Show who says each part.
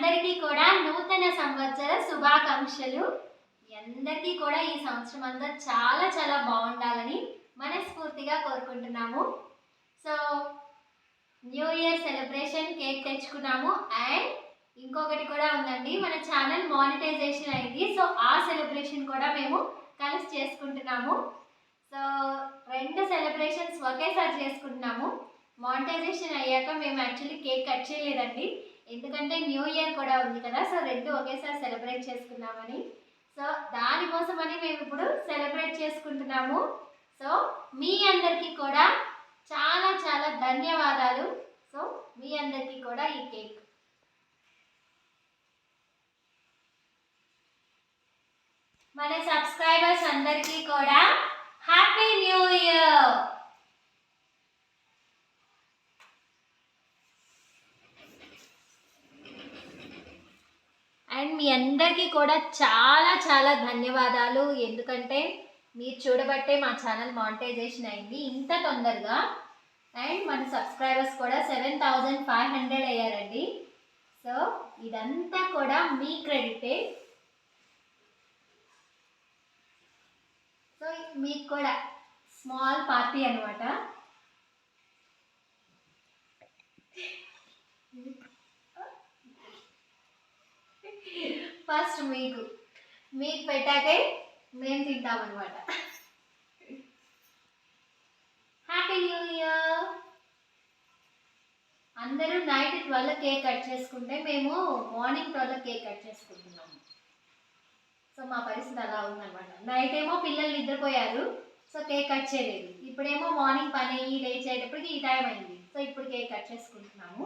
Speaker 1: అందరికీ కూడా నూతన సంవత్సర శుభాకాంక్షలు. మీ అందరికీ కూడా ఈ సంవత్సరం అంతా చాలా చాలా బాగుండాలని మనస్ఫూర్తిగా కోరుకుంటున్నాము. So new year celebration cake తెచ్చుకున్నాము. అండ్ ఇంకొకటి కూడా ఉందండి మన ఛానల్ మానిటైజేషన్ అయింది. సో ఆ సెలబ్రేషన్ కూడా మేము కలిసి చేసుకుంటున్నాము. సో రెండు సెలబ్రేషన్స్ ఒకేసారి చేసుకుంటున్నాము. మానిటైజేషన్ అయ్యాక మేము యాక్చువల్లీ కేక్ కట్ చేయలేదండి. ఎందుకంటే న్యూ ఇయర్ కూడా ఉంది కదా సో రెండు ఒకేసారి సెలబ్రేట్ చేసుకున్నామని సో దానికోసమని మేము ఇప్పుడు సెలబ్రేట్ చేసుకుంటున్నాము. సో మీ అందరికీ కూడా చాలా చాలా ధన్యవాదాలు. సో మీ అందరికీ కూడా ఈ కేక్. మన సబ్స్క్రైబర్స్ అందరికీ కూడా హ్యాపీ న్యూ ఇయర్! అండ్ మీ అందరికీ కూడా చాలా చాలా ధన్యవాదాలు. ఎందుకంటే మీరు చూడబట్టే మా ఛానల్ మానిటైజేషన్ అయింది ఇంత తొందరగా. అండ్ మన సబ్స్క్రైబర్స్ కూడా సెవెన్ థౌజండ్ ఫైవ్ హండ్రెడ్ అయ్యారండి. సో ఇదంతా కూడా మీ క్రెడిటే. సో మీకు కూడా స్మాల్ పార్టీ అనమాట ఫస్ట్ మీకు మీకు పెట్టాకే మేము తింటామన్నమాట. హ్యాపీ న్యూ ఇయర్ అందరూ నైట్ ట్వెల్వ్ కేక్ కట్ చేసుకుంటే మేము మార్నింగ్ ట్వెల్వ్ కేక్ కట్ చేసుకుంటున్నాము. సో మా పరిస్థితి అలా ఉందన్నమాట. నైట్ ఏమో పిల్లలు నిద్రపోయారు సో కేక్ కట్ చేయలేదు. ఇప్పుడేమో మార్నింగ్ పని లేచేటప్పటికి ఈ టైం అయింది. సో ఇప్పుడు కేక్ కట్ చేసుకుంటున్నాము.